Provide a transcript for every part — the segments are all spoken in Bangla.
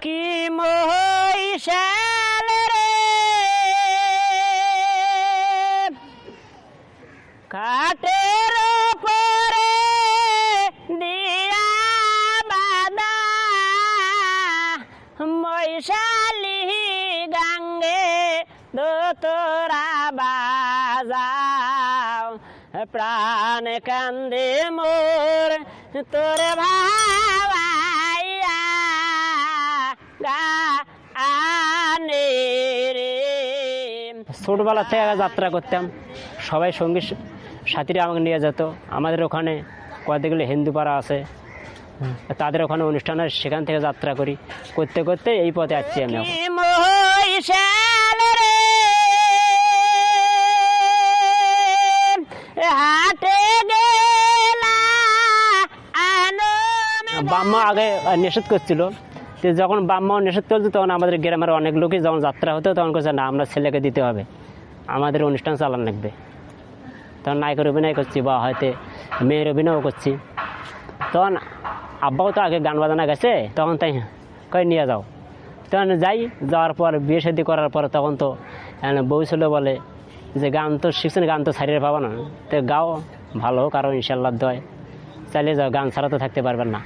কি মহিষাল রে? কাটের পরে দিয়া বাদা গাঙ্গে দোতরা বাজাও। প্রাণ কান্দে মোর তোর ভাবাইয়া ছোটবেলা থেকে যাত্রা করতাম। সবাই সঙ্গী সাথীরা আমাকে নিয়ে যেত। আমাদের ওখানে কতগুলো হিন্দু পাড়া আছে। তাদের ওখানে অনুষ্ঠান হয় সেখান থেকে যাত্রা করি। করতে করতে এই পথে আসছি আমি বাম্মা আগে নিষেধ করছিল যখন বাম্মাও নিষেধ করছে, তখন আমাদের গ্রামের অনেক লোকই যখন যাত্রা হতো, তখন করছে না, আমরা ছেলেকে দিতে হবে। আমাদের অনুষ্ঠান চালান লাগবে। তখন নায়কের অভিনয় করছি, বা হয়তো মেয়ের অভিনয়ও করছি। তখন আব্বাও তো আগে গান বাজানা গেছে তখন তাই কই নিয়ে যাও। তখন যাই, যাওয়ার পর বিয়ে শাদি করার পর তখন তো বউ ছিল বলে যে, গান তো শিখছেন, গান তো ছাড়িয়ে পাবো না। তো গাও, ভালো কারও ইনশাল্লাহ দয় চালিয়ে যাও, গান ছাড়া তো থাকতে পারবেন না।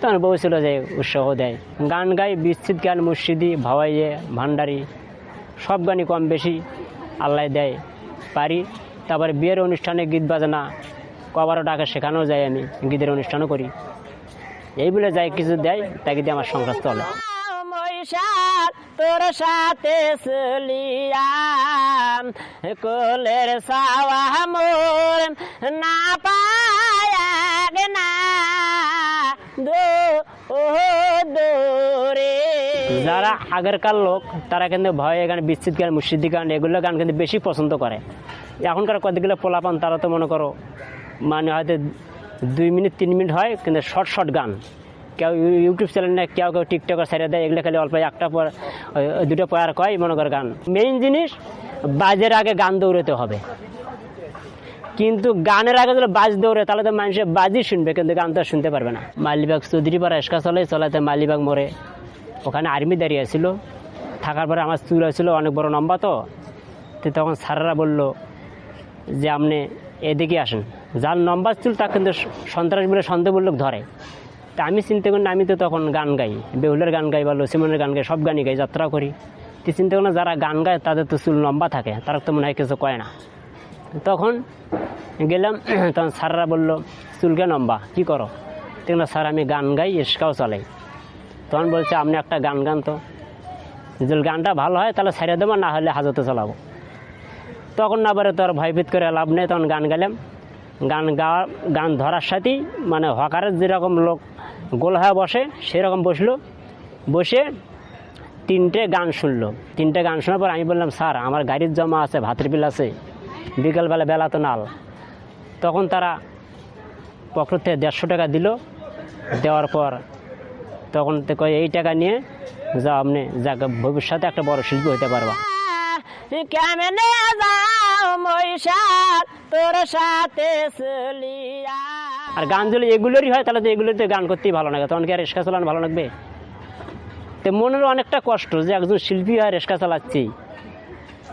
তখন বউ ছিল যে উৎসাহ দেয়। গান গাই বিস্তৃত গান মুর্শিদি, ভাওয়াইয়ে, ভান্ডারি, সব গানই কম বেশি আল্লাহ দেয়। পারি, তারপরে বিয়ের অনুষ্ঠানে গীত বাজনা, কবারও ডাকে সেখানেও যাই আমি, গীতের অনুষ্ঠানও করি। এই বলে যাই কিছু দেয়, তাকে দিয়ে আমার সংসার চলে। তোর সাথে সলিয়াম কোলের সাওয়া মোর না যারা আগেরকার লোক, তারা কিন্তু ভয়ে গান বিচ্ছিত গান মুর্শিদি গান, এগুলো গান কিন্তু বেশি পছন্দ করে। এখনকার কতগুলো পোলাপান, তারা তো মনে করো মানে হয়তো দুই মিনিট, তিন মিনিট হয়, কিন্তু শর্ট শর্ট গান। কেউ ইউটিউব চ্যানেল নেয়, কেউ কেউ টিকটকের সাইডে দেয়, এগুলো খালি অল্প একটা পর দুটো পয়ার কয় মনে কর গান। মেইন জিনিস, বাজের আগে গান দৌড়াতে হবে। কিন্তু গানের আগে যদি বাজ দৌড়ে, তাহলে তো মানুষের বাজই শুনবে, কিন্তু গান তো শুনতে পারবে না। মালিবাগ চৌধুরী পাড়া এসকা চলে, চলাতে মালিবাগ মোড়ে। ওখানে আর্মি দাঁড়িয়ে ছিল থাকার পরে আমার চুল ছিল অনেক বড় লম্বা তো। তো তখন স্যাররা বলল যে, আপনি এদিকে আসেন। যার নম্বর চুল তা কিন্তু সন্ত্রাস বলে সন্দেহমূলক ধরে। তা আমি চিন্তা করি আমি তো তখন গান গাই। বেহুলের গান গাই বা লসিমনের গান গাই, সব গানই গাই যাত্রা করি। তো চিন্তা করি যারা গান গায়, তাদের তো চুল লম্বা থাকে, তারা তো মনে হয় কিছু কয় না। তখন গেলাম, তখন স্যাররা বলল, চুলকে লম্বা, কী করো? দেখলাম স্যার, আমি গান গাই ইস্কাও চালাই তখন বলছে, আপনি একটা গান গান তো। যদি গানটা ভালো হয়, তাহলে ছেড়ে দেবো, না হলে হাজতে চালাবো। তখন না পারে তো আর ভয়ভীত করে লাভ নেই, তখন গান গেলাম গান গাওয়া গান ধরার সাথেই মানে হকারের যেরকম লোক গোল হয়ে বসে, সেরকম বসল। বসে তিনটে গান শুনলো। তিনটে গান শোনার পর আমি বললাম, স্যার, আমার গাড়ির জমা আছে, ভাতের বিল আছে। বিকালবেলা বেলা তো নাল। তখন তারা পকেট থেকে দেড়শো টাকা দিল। দেওয়ার পর তখন তো কয় এই টাকা নিয়ে যা আপনি যাক ভবিষ্যতে একটা বড় শিল্পী হতে পারবা। কেমনে যাও মৈশাল তোর সাথে চলিয়া? আর গান যদি এগুলোরই হয় তাহলে তো এগুলোতে গান করতেই ভালো লাগে। তখন কি আর রেস্কা চালানো ভালো লাগবে? তো মনের অনেকটা কষ্ট যে একজন শিল্পী হয় রেস্কা চালাচ্ছি।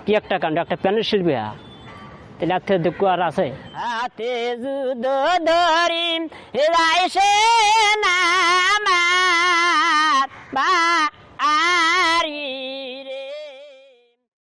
কি একটা কাণ্ড একটা প্যানের শিল্পী হয়। দুঃখ আর আছে। হাতে যুদ ধরি রাইসে